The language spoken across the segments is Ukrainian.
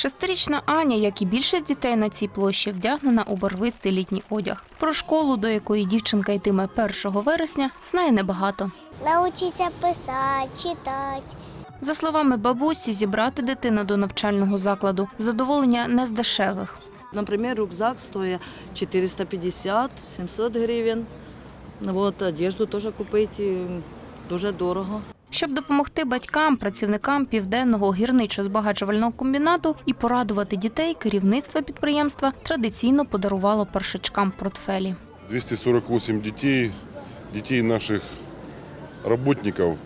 Шестирічна Аня, як і більшість дітей на цій площі, вдягнена у барвистий літній одяг. Про школу, до якої дівчинка йтиме 1 вересня, знає небагато. Научиться писати, читати. За словами бабусі, зібрати дитину до навчального закладу задоволення не з дешевих. Например, рюкзак стоит 450-700 гривень. Одежду теж купити дуже дорого Щоб допомогти батькам, працівникам південного гірничо-збагачувального комбінату і порадувати дітей, керівництво підприємства традиційно подарувало першачкам портфелі. 248 детей, детей наших работников,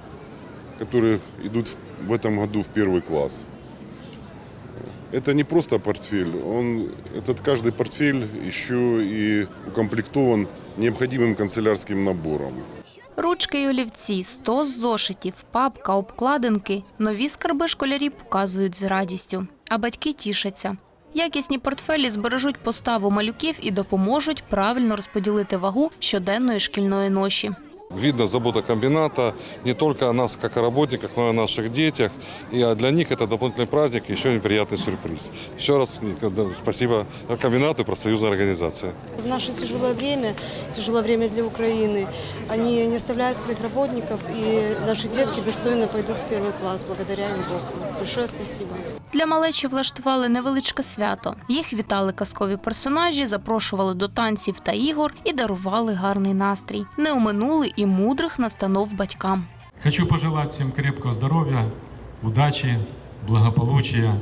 которые идут в- в этом году в первый класс. Это не просто портфель, он, этот каждый портфель еще и укомплектован необходимым канцелярским набором. Ручки й олівці, сто зошитів, папка, обкладинки. Нові скарби школярі показують з радістю, а батьки тішаться. Якісні портфелі збережуть поставу малюків і допоможуть правильно розподілити вагу щоденної шкільної ноші. Видно забота комбината не только о нас, как о работниках, но и о наших детях. И для них это дополнительный праздник и еще один приятный сюрприз. Еще раз э, спасибо комбинату и профсоюзной организации. В наше тяжелое время, тяжелое время для Украины, они не оставляют своих работников, и наши детки достойно пойдут в первый класс. Благодаря им Богу. Большое спасибо. Для малечі влаштували невеличке свято. Їх вітали казкові персонажі, запрошували до танців та ігор і дарували гарний настрій. Не оминули і мудрих настанов батькам. Хочу пожелать всем крепкого здоровья, удачи, благополучия.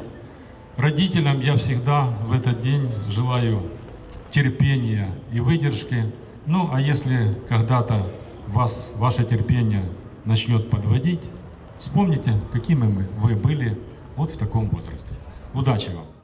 Родителям я всегда в этот день желаю терпения и выдержки. Ну, а если когда-то вас, ваше терпение начнет подводить, вспомните, какими мы, вы были вот в таком возрасте. Удачи вам!